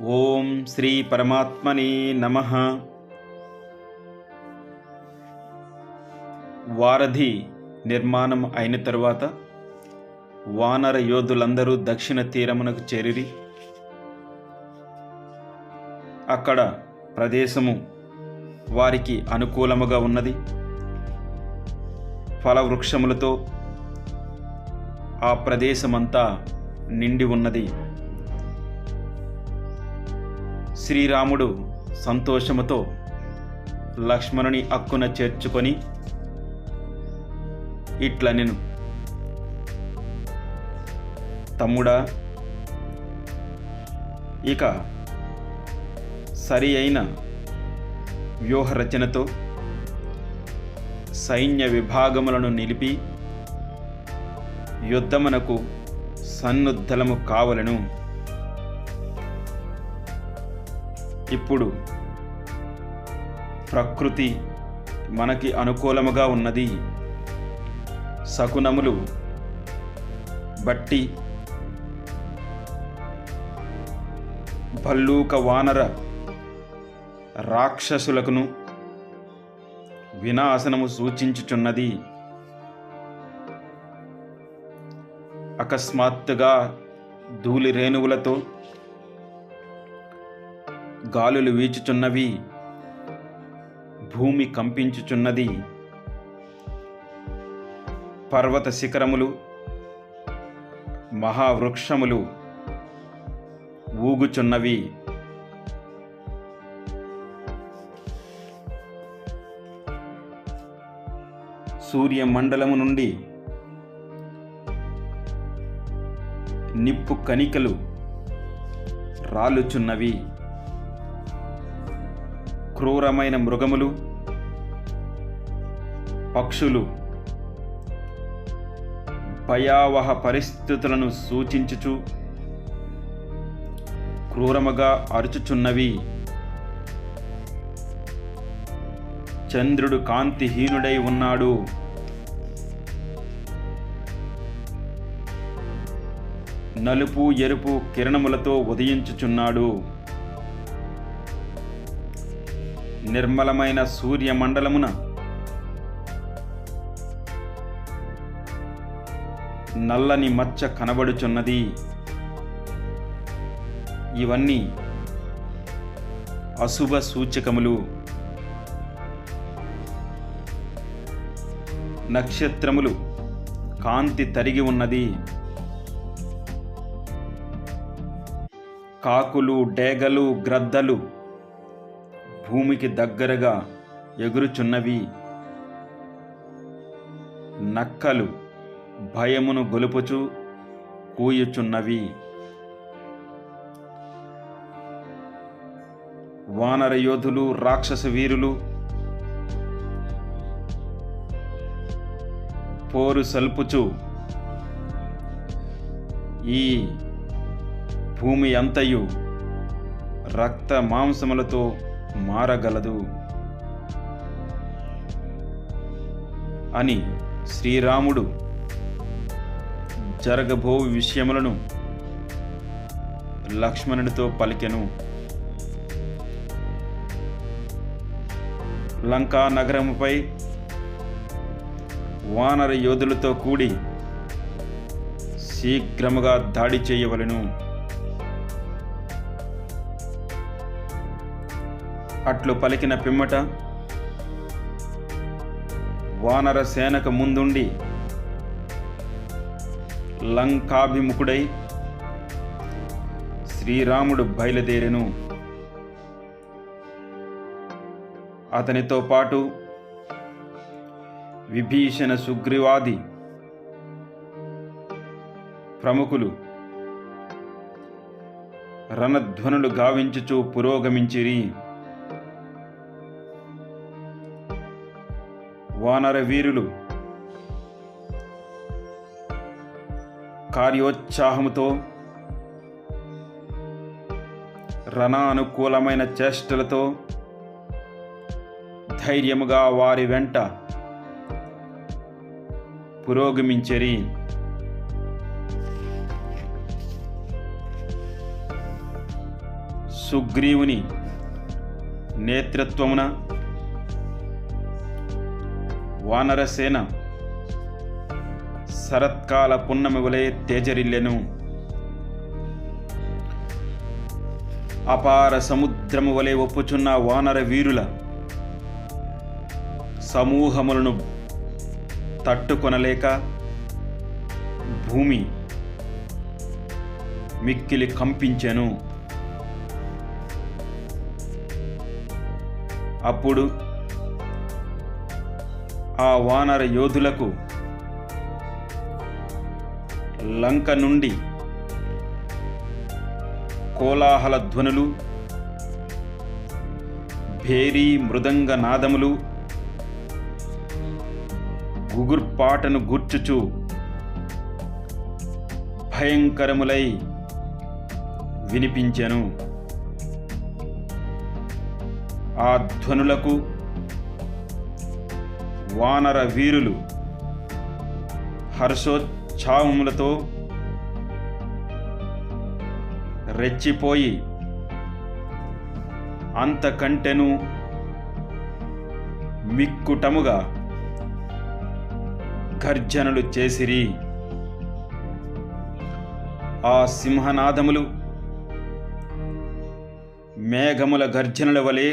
ఓం శ్రీ పరమాత్మనే నమ. వారధి నిర్మాణం అయిన తరువాత వానర యోధులందరూ దక్షిణ తీరమునకు చేరిరి. అక్కడ ప్రదేశము వారికి అనుకూలముగా ఉన్నది. ఫలవృక్షములతో ఆ ప్రదేశమంతా నిండి ఉన్నది. శ్రీరాముడు సంతోషముతో లక్ష్మణుని అక్కున చేర్చుకొని ఇట్ల నేను తమ్ముడా ఇక సరి అయిన వ్యూహరచనతో సైన్య విభాగములను నిలిపి యుద్ధమునకు సన్నుద్ధలము కావలను. ఇప్పుడు ప్రకృతి మనకి అనుకూలముగా ఉన్నది. శకునములు బట్టి భల్లూక వానర రాక్షసులకును వినాశనము సూచించుచున్నది. అకస్మాత్తుగా ధూళి రేణువులతో గాలులు వీచుచున్నవి భూమి కంపించుచున్నది. పర్వత శిఖరములు మహావృక్షములు ఊగుచున్నవి. సూర్యమండలము నుండి నిప్పు కణికలు రాలుచున్నవి. క్రూరమైన మృగములు పక్షులు భయావహ పరిస్థితులను సూచించుచు క్రూరముగా అరుచుచున్నవి. చంద్రుడు కాంతిహీనుడై ఉన్నాడు. నలుపు ఎరుపు కిరణములతో ఉదయించుచున్నాడు. నిర్మలమైన సూర్యమండలమున నల్లని మచ్చ కనబడుచున్నది. ఇవన్నీ అశుభ సూచకములు. నక్షత్రములు కాంతి తరిగి ఉన్నది. కాకులు డేగలు గ్రద్దలు భూమికి దగ్గరగా ఎగురుచున్నవి. నక్కలు భయమును గొలుపుచు కూయుచున్నవి. వానర యోధులు రాక్షస వీరులు పోరు సల్పుచు ఈ భూమి అంతయు రక్త మాంసములతో మారగలదు. అని శ్రీరాముడు జరగబో విషయములను లక్ష్మణుడితో పలికెను. లంకా నగరముపై వానర యోధులతో కూడి శీఘ్రముగా దాడి చేయవలెను. అట్లు పలికిన పిమ్మట వానర సేనక ముందుండి లంకాభిముఖుడై శ్రీరాముడు బయలుదేరెను. అతనితో పాటు విభీషణ సుగ్రీవాది ప్రముఖులు రణధ్వనులు గావించుచూ పురోగమించిరి. వానర వీరులు. కార్యోత్సాహముతో రణానుకూలమైన చేష్టలతో ధైర్యముగా వారి వెంట పురోగమించరి. సుగ్రీవుని నేతృత్వమున వానరసేన శరత్కాల పున్నమి వలె తేజరిల్లెను. అపార సముద్రము వలె ఒప్పుచున్న వానర వీరుల సమూహములను తట్టుకొనలేక భూమి మిక్కిలి కంపించెను. అప్పుడు ఆ వానర యోధులకు లంక నుండి కోలాహల ధ్వనులు భేరీ మృదంగ నాదములు గుగుర్పాటను గుర్చుచు భయంకరములై వినిపించెను. ఆ ధ్వనులకు వానర వీరులు హర్షోచ్ఛావములతో రెచ్చిపోయి అంతకంటెను మిక్కుటముగా గర్జనలు చేసిరి. ఆ సింహనాదములు మేఘముల గర్జనల వలె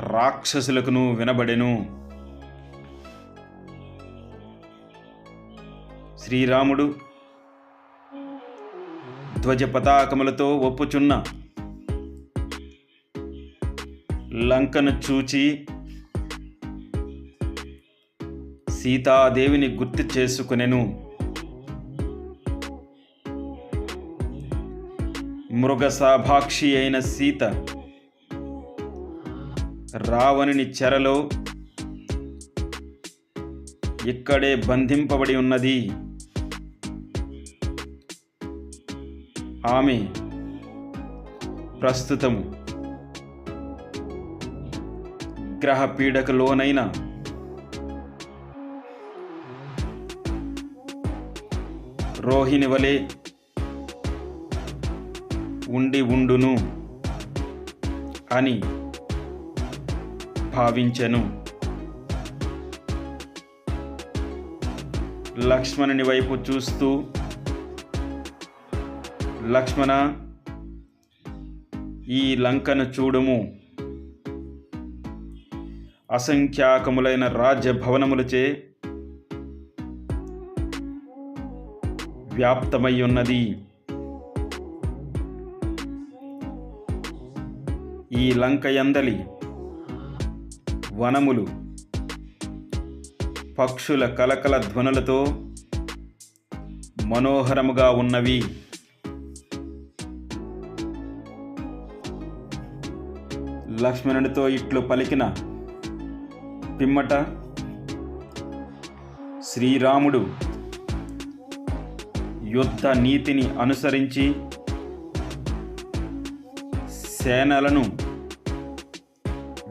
రాక్షసులకును వినబడెను. శ్రీరాముడు ధ్వజ పతాకములతో ఒప్పుచున్న లంకను చూచి సీతాదేవిని గుర్తు చేసుకునెను. మృగసాభాక్షి అయిన సీత రావణుని చెరలో ఇక్కడే బంధింపబడి ఉన్నది. ఆమె ప్రస్తుతము గ్రహ పీడకు లోనైన రోహిణి వలె ఉండి ఉండును అని భావించెను. లక్ష్మణుని వైపు చూస్తూ లక్ష్మణ ఈ లంకను చూడుము. అసంఖ్యాకములైన రాజ్య భవనములచే వ్యాప్తమై ఉన్నది ఈ లంక యందలి వనములు పక్షుల కలకల ధ్వనులతో మనోహరముగా ఉన్నవి. లక్ష్మణుడితో ఇట్లు పలికిన పిమ్మట శ్రీరాముడు యుద్ధ నీతిని అనుసరించి సేనలను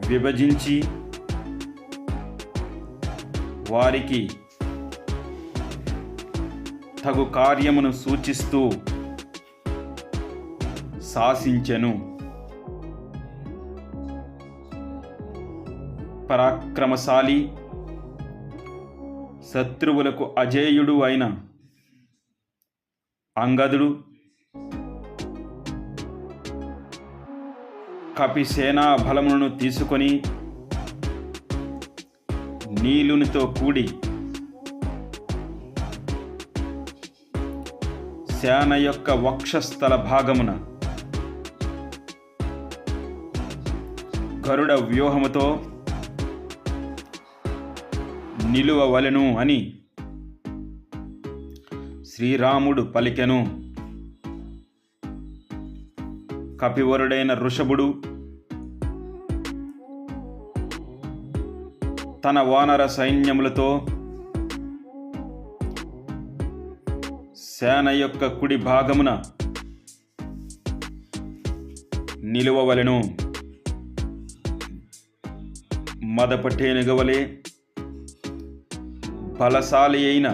విభజించి వారికి తగు కార్యమును సూచిస్తూ శాసించెను. పరాక్రమశాలి శత్రువులకు అజేయుడు అయిన అంగదుడు కపిసేనా బలములను తీసుకొని నీలునితో కూడి శాన యొక్క వక్షస్థల భాగమున గరుడ వ్యూహముతో నిలువవలెను అని శ్రీరాముడు పలికెను. కపివరుడైన ఋషభుడు తన వానర సైన్యములతో సేన యొక్క కుడి భాగమున నిలువవలెను. మదపటేనుగవలే బలశాలి అయిన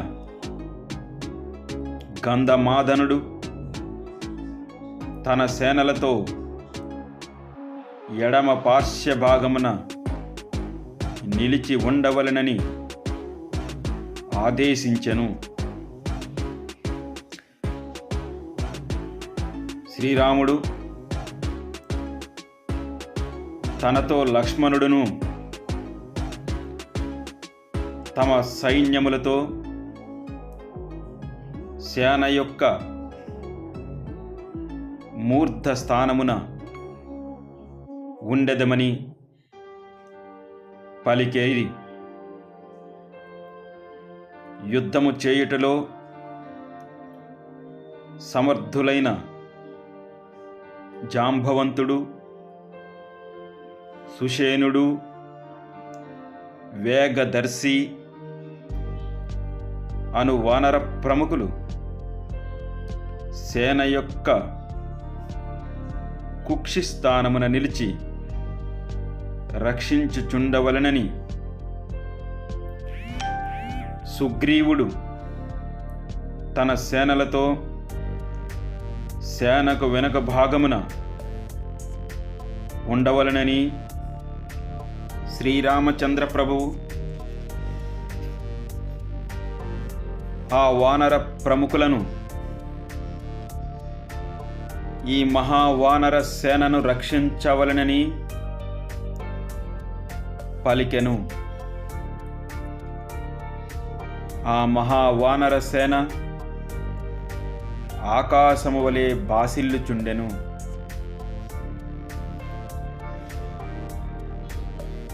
గంధమాదనుడు తన సేనలతో ఎడమ పార్శ్వ భాగమున నిలిచి ఉండవలెనని ఆదేశించెను. శ్రీరాముడు తనతో లక్ష్మణుడును తమ సైన్యములతో సేన యొక్క మూర్ధ స్థానమున ఉండదమని పలికేది యుద్ధము చేయుటలో సమర్థులైన జాంబవంతుడు సుషేనుడు వేగదర్శి అను వానర ప్రముఖులు సేన యొక్క కుక్షిస్థానమున నిలిచి రక్షించుచుండవలనని. సుగ్రీవుడు తన సేనలతో సేనకు వెనుక భాగమున ఉండవలనని శ్రీరామచంద్ర ప్రభువు ఆ వానర ప్రముఖులను ఈ మహావానర సేనను రక్షించవలనని పలికెను. ఆ మహావానర సేన ఆకాశము వలె బాసిల్లుచుండెను.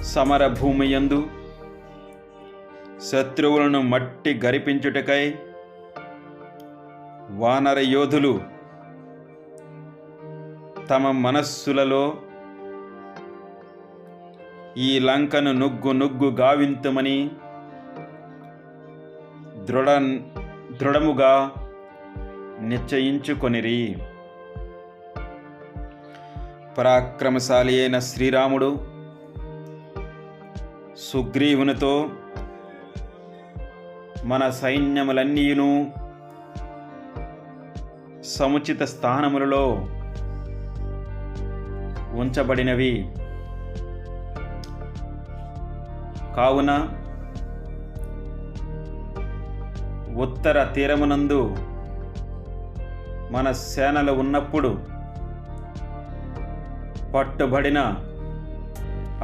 సమర భూమియందు శత్రువులను మట్టి గరిపించుటకై వానర యోధులు తమ మనస్సులలో ఈ లంకను నుగ్గు నుగ్గు గావింతుమని దృఢ దృఢముగా నిశ్చయించుకొనిరి. పరాక్రమశాలి అయిన శ్రీరాముడు సుగ్రీవునితో మన సైన్యములన్నీయును సముచిత స్థానములలో ఉంచబడినవి. కావున ఉత్తర తీరమునందు మన సేనలు ఉన్నప్పుడు పట్టుబడిన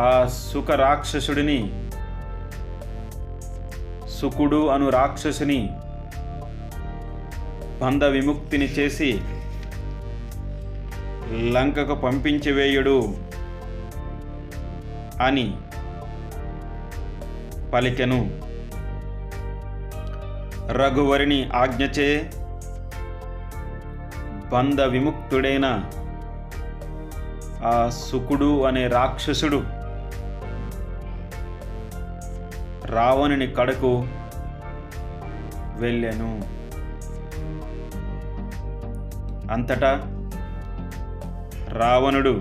ఆ సుఖ రాక్షసుడిని సుకుడు అను రాక్షసుని బంధ విముక్తిని చేసి లంకకు పంపించివేయుడు అని పలికెను. రఘువరిని ఆజ్ఞచే బంధ విముక్తుడైన ఆ సుకుడు అనే రాక్షసుడు రావణుని కడకు వెళ్ళాను. అంతటా రావణుడు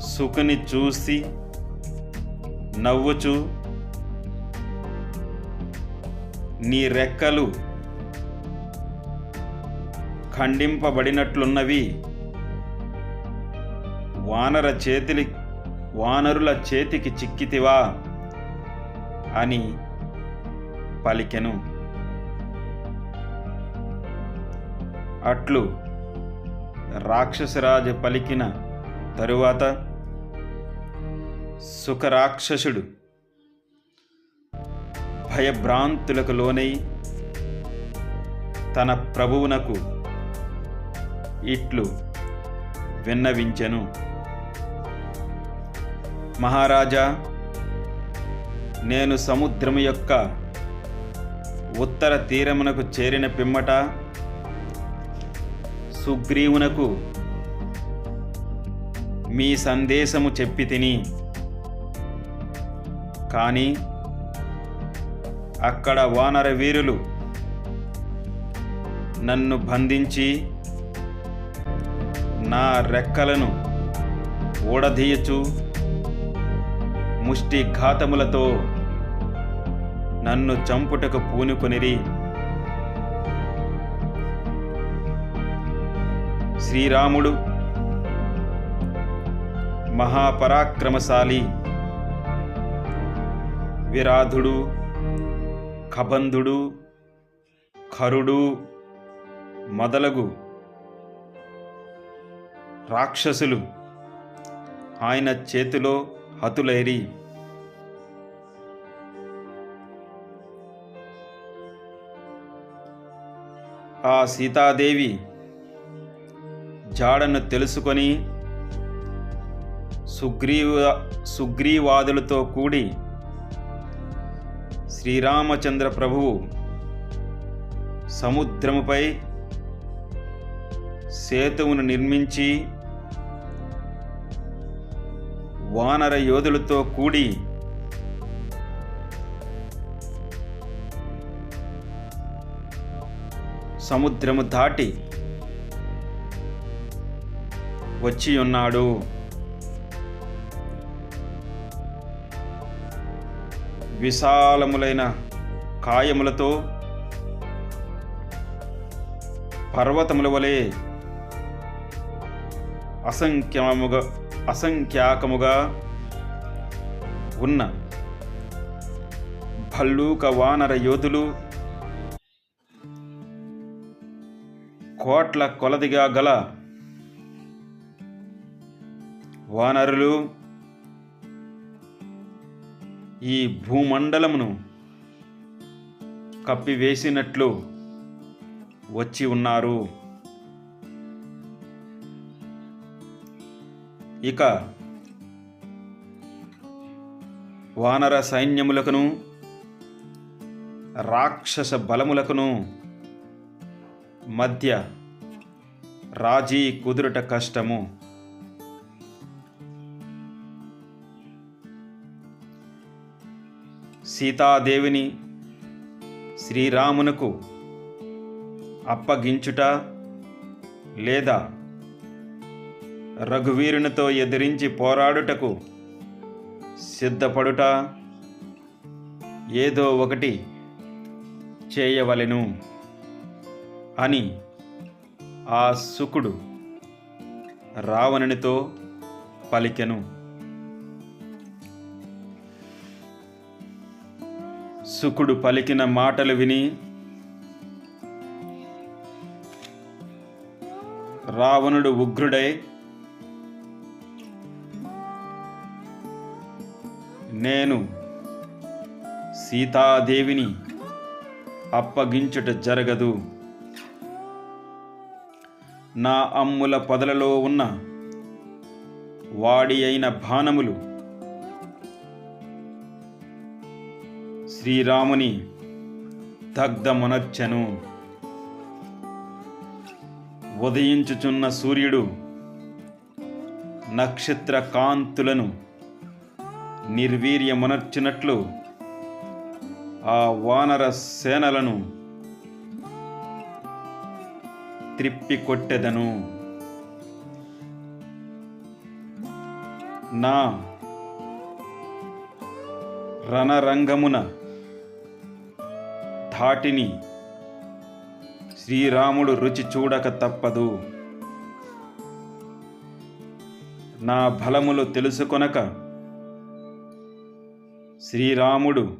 సుకుని చూసి నవ్వుచు. నీ రెక్కలు ఖండింపబడినట్లున్నవి. వానర చేతిలి వానరుల చేతికి చిక్కితివా అని పలికెను. అట్లు రాక్షసరాజు పలికిన తరువాత సుఖరాక్షసుడు. భయభ్రాంతులకు లోనై తన ప్రభువునకు ఇట్లు విన్నవించెను. మహారాజా నేను సముద్రము యొక్క ఉత్తర తీరమునకు చేరిన పిమ్మట సుగ్రీవునకు మీ సందేశము చెప్పి తిని కానీ అక్కడ వానర వీరులు నన్ను బంధించి నా రెక్కలను ఊడదీయచు ముష్టి ఘాతములతో నన్ను చంపుటకు పూనుకొనిరి. శ్రీరాముడు మహాపరాక్రమశాలి. విరాధుడు కబంధుడు ఖరుడు మొదలగు రాక్షసులు ఆయన చేతిలో హతులైరి. ఆ సీతాదేవి జాడను తెలుసుకొని సుగ్రీవ సుగ్రీవాదులతో కూడి శ్రీరామచంద్ర ప్రభువు సముద్రముపై సేతువును నిర్మించి వానర యోధులతో కూడి సముద్రము దాటి వచ్చి ఉన్నాడు. విశాలములైన కాయములతో పర్వతముల వలె అసంఖ్యముగా అసంఖ్యాకముగా ఉన్న భల్లూక వానర యోధులు కోట్ల కొలదిగా గల వానరులు ఈ భూమండలమును కప్పివేసినట్లు వచ్చి ఉన్నారు. ఇక వానర సైన్యములకును రాక్షస బలములకును మధ్య రాజీ కుదురుట కష్టము. సీతాదేవిని శ్రీరామునకు అప్పగించుట లేదా రఘువీరునితో ఎదిరించి పోరాడుటకు సిద్ధపడుట ఏదో ఒకటి చేయవలెను అని ఆ సుకుడు రావణునితో పలికెను. సుకుడు పలికిన మాటలు విని రావణుడు ఉగ్రుడై నేను సీతాదేవిని అప్పగించుట జరగదు. నా అమ్ముల పొదలలో ఉన్న వాడి అయిన బాణములు శ్రీరాముని దగ్ధమునర్చెను ఉదయించుచున్న సూర్యుడు నక్షత్ర కాంతులను నిర్వీర్యమునర్చినట్లు ఆ వానర సేనలను త్రిప్పి కొట్టెదను నా రణరంగమున ధాటిని శ్రీరాముడు రుచి చూడక తప్పదు. నా బలములు తెలుసుకొనక శ్రీరాముడు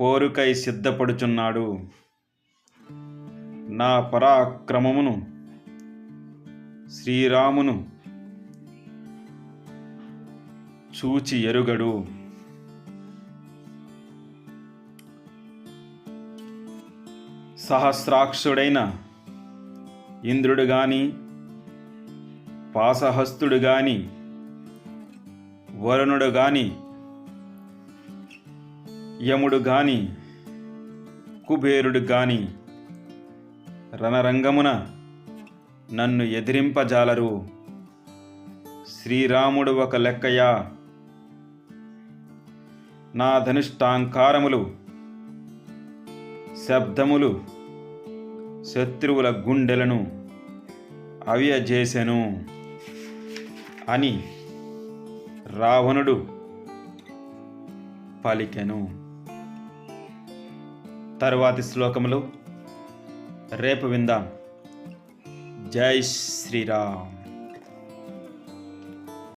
పోరుకై సిద్ధపడుచున్నాడు. నా పరాక్రమమును శ్రీరామును చూచి ఎరుగడు. సహస్రాక్షుడైన ఇంద్రుడు గాని పాసహస్తుడు గాని వరుణుడు గాని యముడు గాని కుబేరుడు గాని రణరంగమున నన్ను ఎదిరింపజాలరు. శ్రీరాముడు ఒక లెక్కయా. నా ధనుష్టాంకారములు శబ్దములు శత్రువుల గుండెలను అవ్యజేసెను అని రావణుడు పలికెను. తరువాతి శ్లోకములు రేపు విందాం. జై శ్రీరామ్.